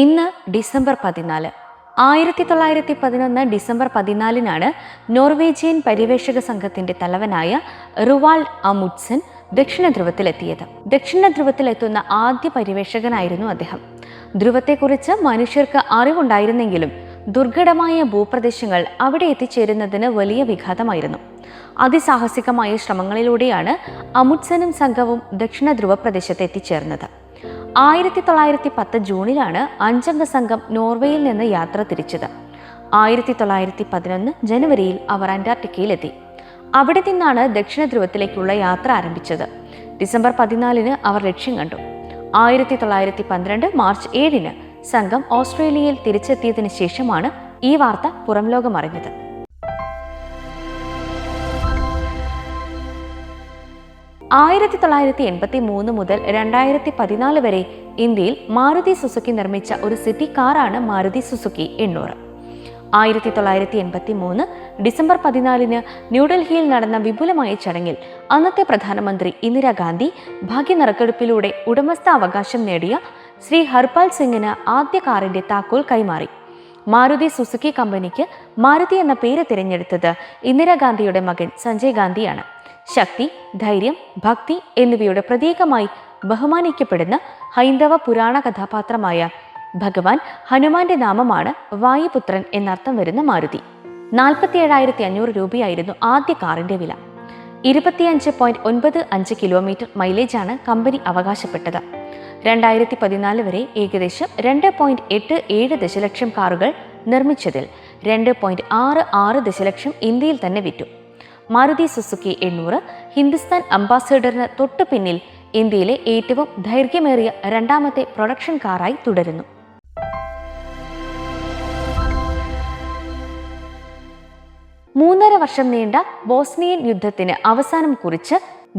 ഇന്ന് ഡിസംബർ പതിനാല്. ആയിരത്തി തൊള്ളായിരത്തി പതിനൊന്ന് ഡിസംബർ പതിനാലിനാണ് നോർവേജിയൻ പര്യവേഷക സംഘത്തിന്റെ തലവനായ റുവാൾഡ് അമുഡ്സൻ ദക്ഷിണ ധ്രുവത്തിലെത്തിയത് ദക്ഷിണ ധ്രുവത്തിലെത്തുന്ന ആദ്യ പര്യവേഷകനായിരുന്നു അദ്ദേഹം. ധ്രുവത്തെക്കുറിച്ച് മനുഷ്യർക്ക് അറിവുണ്ടായിരുന്നെങ്കിലും ദുർഘടമായ ഭൂപ്രദേശങ്ങൾ അവിടെ എത്തിച്ചേരുന്നതിന് വലിയ വിഘാതമായിരുന്നു. അതിസാഹസികമായ ശ്രമങ്ങളിലൂടെയാണ് അമുഡ്സനും സംഘവും ദക്ഷിണ ധ്രുവ പ്രദേശത്ത് എത്തിച്ചേർന്നത്. ആയിരത്തി തൊള്ളായിരത്തി പത്ത് ജൂണിലാണ് അഞ്ചംഗ സംഘം നോർവേയിൽ നിന്ന് യാത്ര തിരിച്ചത്. ആയിരത്തി തൊള്ളായിരത്തി പതിനൊന്ന് ജനുവരിയിൽ അവർ അന്റാർട്ടിക്കയിലെത്തി. അവിടെ നിന്നാണ് ദക്ഷിണ ധ്രുവത്തിലേക്കുള്ള യാത്ര ആരംഭിച്ചത്. ഡിസംബർ പതിനാലിന് അവർ ലക്ഷ്യം കണ്ടു. ആയിരത്തി തൊള്ളായിരത്തി പന്ത്രണ്ട് മാർച്ച് ഏഴിന് സംഘം ഓസ്ട്രേലിയയിൽ തിരിച്ചെത്തിയതിനു ശേഷമാണ് ഈ വാർത്ത പുറം ആയിരത്തി തൊള്ളായിരത്തി എൺപത്തി മൂന്ന് മുതൽ രണ്ടായിരത്തി പതിനാല് വരെ ഇന്ത്യയിൽ മാരുതി സുസുക്കി നിർമ്മിച്ച ഒരു സിറ്റി കാറാണ് മാരുതി സുസുക്കി എണ്ണൂറ്. ആയിരത്തി തൊള്ളായിരത്തി എൺപത്തി മൂന്ന് ഡിസംബർ പതിനാലിന് ന്യൂഡൽഹിയിൽ നടന്ന വിപുലമായ ചടങ്ങിൽ അന്നത്തെ പ്രധാനമന്ത്രി ഇന്ദിരാഗാന്ധി ഭാഗ്യനറുക്കെടുപ്പിലൂടെ ഉടമസ്ഥാവകാശം നേടിയ ശ്രീ ഹർപാൽ സിംഗിന് ആദ്യ കാറിന്റെ താക്കോൽ കൈമാറി. മാരുതി സുസുക്കി കമ്പനിക്ക് മാരുതി എന്ന പേര് തിരഞ്ഞെടുത്തത് ഇന്ദിരാഗാന്ധിയുടെ മകൻ സഞ്ജയ് ഗാന്ധിയാണ്. ശക്തി ധൈര്യം ഭക്തി എന്നിവയുടെ പ്രതീകമായി ബഹുമാനിക്കപ്പെടുന്ന ഹൈന്ദവ പുരാണ കഥാപാത്രമായ ഭഗവാൻ ഹനുമാന്റെ നാമമാണ് വായുപുത്രൻ എന്നർത്ഥം വരുന്ന മാരുതി. നാൽപ്പത്തി ഏഴായിരത്തി അഞ്ഞൂറ് രൂപയായിരുന്നു ആദ്യ കാറിന്റെ വില. ഇരുപത്തിയഞ്ച് പോയിന്റ് ഒൻപത് അഞ്ച് കിലോമീറ്റർ മൈലേജാണ് കമ്പനി അവകാശപ്പെട്ടത്. രണ്ടായിരത്തി പതിനാല് വരെ ഏകദേശം രണ്ട് പോയിന്റ് എട്ട് ഏഴ് ദശലക്ഷം കാറുകൾ നിർമ്മിച്ചതിൽ രണ്ട് പോയിന്റ് ആറ് ആറ് ദശലക്ഷം ഇന്ത്യയിൽ തന്നെ വിറ്റു. മാരുതി സുസുക്കി എണ്ണൂറ് ഹിന്ദുസ്ഥാൻ അംബാസഡറിന് തൊട്ടു പിന്നിൽ ഇന്ത്യയിലെ ഏറ്റവും ദൈർഘ്യമേറിയ രണ്ടാമത്തെ പ്രൊഡക്ഷൻ കാറായി തുടരുന്നു. മൂന്നര വർഷം നീണ്ട ബോസ്നിയൻ യുദ്ധത്തിന് അവസാനം കുറിച്ച്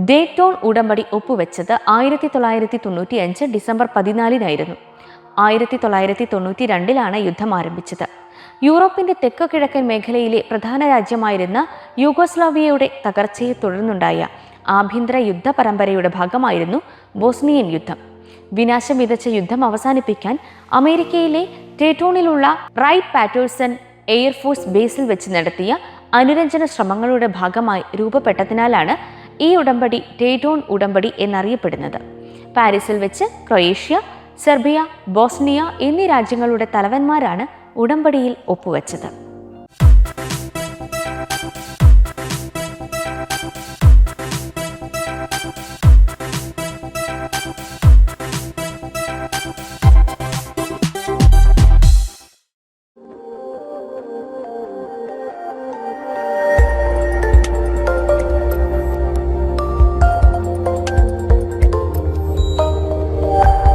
ഡേറ്റോൺ ഉടമ്പടി ഒപ്പുവെച്ചത് ആയിരത്തി തൊള്ളായിരത്തി തൊണ്ണൂറ്റി അഞ്ച് ഡിസംബർ പതിനാലിനായിരുന്നു. ആയിരത്തി തൊള്ളായിരത്തി തൊണ്ണൂറ്റി രണ്ടിലാണ് യുദ്ധം ആരംഭിച്ചത്. യൂറോപ്പിന്റെ തെക്ക് കിഴക്കൻ മേഖലയിലെ പ്രധാന രാജ്യമായിരുന്ന യൂഗോസ്ലാവിയയുടെ തകർച്ചയെ തുടർന്നുണ്ടായ ആഭ്യന്തര യുദ്ധ പരമ്പരയുടെ ഭാഗമായിരുന്നു ബോസ്നിയൻ യുദ്ധം. വിനാശം വിതച്ച യുദ്ധം അവസാനിപ്പിക്കാൻ അമേരിക്കയിലെ ടേറ്റോണിലുള്ള റൈറ്റ് പാറ്റേഴ്സൺ എയർഫോഴ്സ് ബേസിൽ വെച്ച് നടത്തിയ അനുരഞ്ജന ശ്രമങ്ങളുടെ ഭാഗമായി രൂപപ്പെട്ടതിനാലാണ് ഈ ഉടമ്പടി ടേറ്റോൺ ഉടമ്പടി എന്നറിയപ്പെടുന്നത്. പാരീസിൽ വെച്ച് ക്രൊയേഷ്യ സെർബിയ ബോസ്നിയ എന്നീ രാജ്യങ്ങളുടെ തലവന്മാരാണ് ഉടമ്പടിയിൽ ഒപ്പുവെച്ചത്